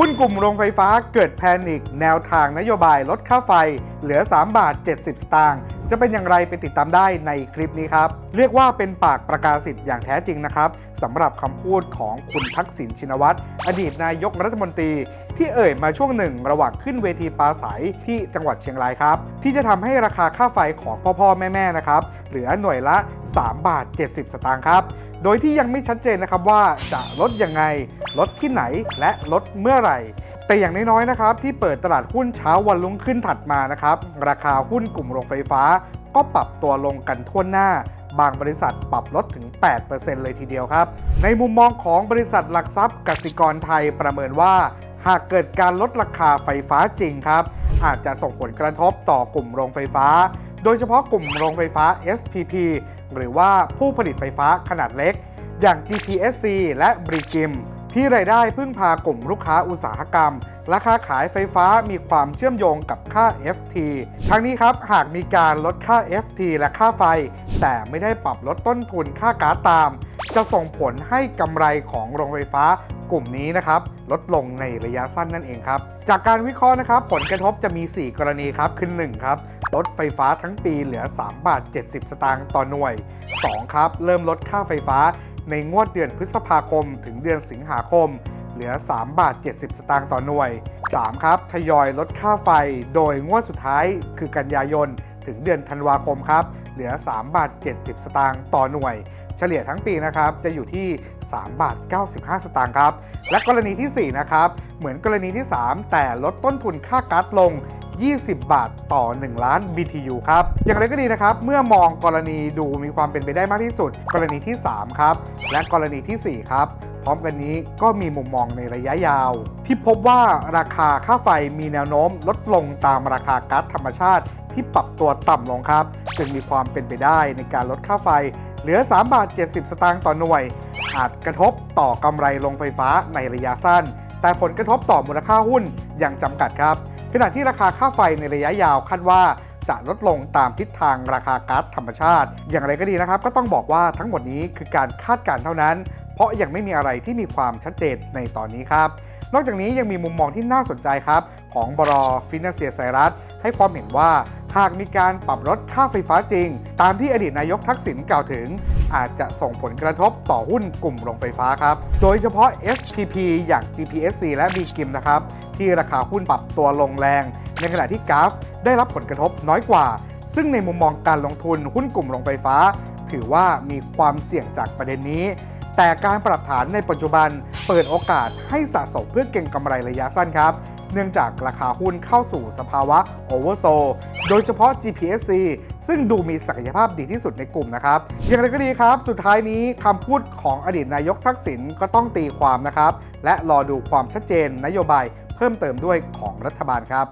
หุ้นกลุ่มโรงไฟฟ้าเกิดแพนิคแนวทางนโยบายลดค่าไฟ เหลือ 3 บาท 70 สตางค์จะเป็นอย่างไรไปติดตามได้ในคลิปนี้ครับ เรียกว่าเป็นปากประกาศสิทธิ์อย่างแท้จริงนะครับสำหรับคำพูดของคุณทักษิณชินวัตรอดีตนายกรัฐมนตรี ที่เอ่ยมาช่วงหนึ่งระหว่างขึ้นเวทีปราศัยที่จังหวัดเชียงรายครับ ที่จะทำให้ราคาค่าไฟของพ่อพ่อแม่แม่นะครับเหลือหน่วยละ 3 บาท 70 สตางค์ครับโดยที่ยังไม่ชัดเจนนะครับว่าจะลดยังไง ลดที่ไหนและลดเมื่อไหร่ แต่อย่างน้อยๆนะครับที่เปิดตลาดหุ้นเช้าวันรุ่งขึ้นถัดมานะครับราคาหุ้นกลุ่มโรงไฟฟ้า ก็ปรับตัวลงกันทั่วหน้าบางบริษัทปรับลดถึง 8%เลยทีเดียวครับ ในมุมมองของบริษัทหลักทรัพย์กสิกรไทยประเมินว่า หากเกิดการลดราคาไฟฟ้าจริงครับ อาจจะส่งผลกระทบต่อกลุ่มโรงไฟฟ้า โดยเฉพาะกลุ่มโรงไฟฟ้า SPP หรือว่าผู้ผลิตไฟฟ้าขนาดเล็ก อย่าง GPSC และบริกิม ที่รายได้พึ่งพากลุ่มลูกค้าอุตสาหกรรมราคาขายไฟฟ้ามีความเชื่อมโยงกับค่า FT ทั้งนี้ครับหากมีการลดค่า FT และค่าไฟ แต่ไม่ได้ปรับลดต้นทุนค่าก๊าซตาม จะส่งผลให้กำไรของโรงไฟฟ้ากลุ่มนี้นะครับลดลงในระยะสั้นนั่นเองครับ จากการวิเคราะห์นะครับ ผลกระทบจะมี 4 กรณีครับคือ1ครับลดไฟฟ้าทั้งปีเหลือ 3 บาท 70 สตางค์ต่อหน่วย 2 ครับ เริ่มลดค่าไฟฟ้า ในงวดเดือนพฤษภาคม ถึงเดือนสิงหาคม เหลือ 3 บาท 70 สตางค์ต่อหน่วย 3 ครับ ทยอยลดค่าไฟ โดยงวดสุดท้ายคือกันยายน ถึงเดือนธันวาคมครับ เหลือ 3 บาท 70 สตางค์ต่อหน่วย เฉลี่ยทั้งปีนะครับ จะอยู่ที่ 3 บาท 95 สตางค์ครับ และกรณีทีสี่4 นะครับ เหมือนกรณีที่ 3 แต่ลดต้นทุนค่าก๊าซลง 20 บาทต่อ 1 ล้าน BTU ครับ อย่างไรก็ดีนะครับ เมื่อมองกรณีดูมีความเป็นไปได้มากที่สุด กรณีที่ 3 ครับ และกรณีทีสี่ 4 ครับพร้อมกันนี้ก็มีมุมมองในระยะยาว ที่พบว่าราคาค่าไฟมีแนวโน้มลดลงตามราคาก๊าซธรรมชาติ ที่ปรับตัวต่ำลงครับ จึงมีความเป็นไปได้ในการลดค่าไฟ เหลือ 3 บาท 70 สตางค์ต่อหน่วย อาจกระทบต่อกำไรโรงไฟฟ้าในระยะสั้น แต่ผลกระทบต่อมูลค่าหุ้นยังจำกัดครับ ขณะที่ราคาค่าไฟในระยะยาวคาดว่าจะลดลงตามทิศทางราคาก๊าซธรรมชาติ อย่างไรก็ดีนะครับ ก็ต้องบอกว่าทั้งหมดนี้คือการคาดการณ์เท่านั้น เพราะยังไม่มีอะไรที่มีความชัดเจนในตอนนี้ครับ นอกจากนี้ยังมีมุมมองที่น่าสนใจครับ ของบรอฟินเซียไซรัสให้ความเห็นว่า หากมีการปรับลดค่าไฟฟ้าจริง ตามที่อดีตนายกทักษิณกล่าวถึง อาจจะส่งผลกระทบต่อหุ้นกลุ่มโรงไฟฟ้าครับ โดยเฉพาะ SPP อย่าง GPSC และ b กิมนะครับ ที่ราคาหุ้นปรับตัวลงแรง ในขณะที่กราฟได้รับผลกระทบน้อยกว่า ซึ่งในมุมมองการลงทุนหุ้นกลุ่มโรงไฟฟ้า ถือว่ามีความเสี่ยงจากประเด็นนี้ แต่การปรับฐานในปัจจุบันเปิดโอกาสให้สะสมเพื่อเก็งกำไรระยะสั้นครับ เนื่องจากราคาหุ้นเข้าสู่สภาวะโอเวอร์โซโดยเฉพาะ GPSC ซึ่งดูมีศักยภาพดีที่สุดในกลุ่มนะครับ อย่างไรก็ดีครับ สุดท้ายนี้คำพูดของอดีตนายกทักษิณก็ต้องตีความนะครับ และรอดูความชัดเจนนโยบายเพิ่มเติมด้วยของรัฐบาลครับ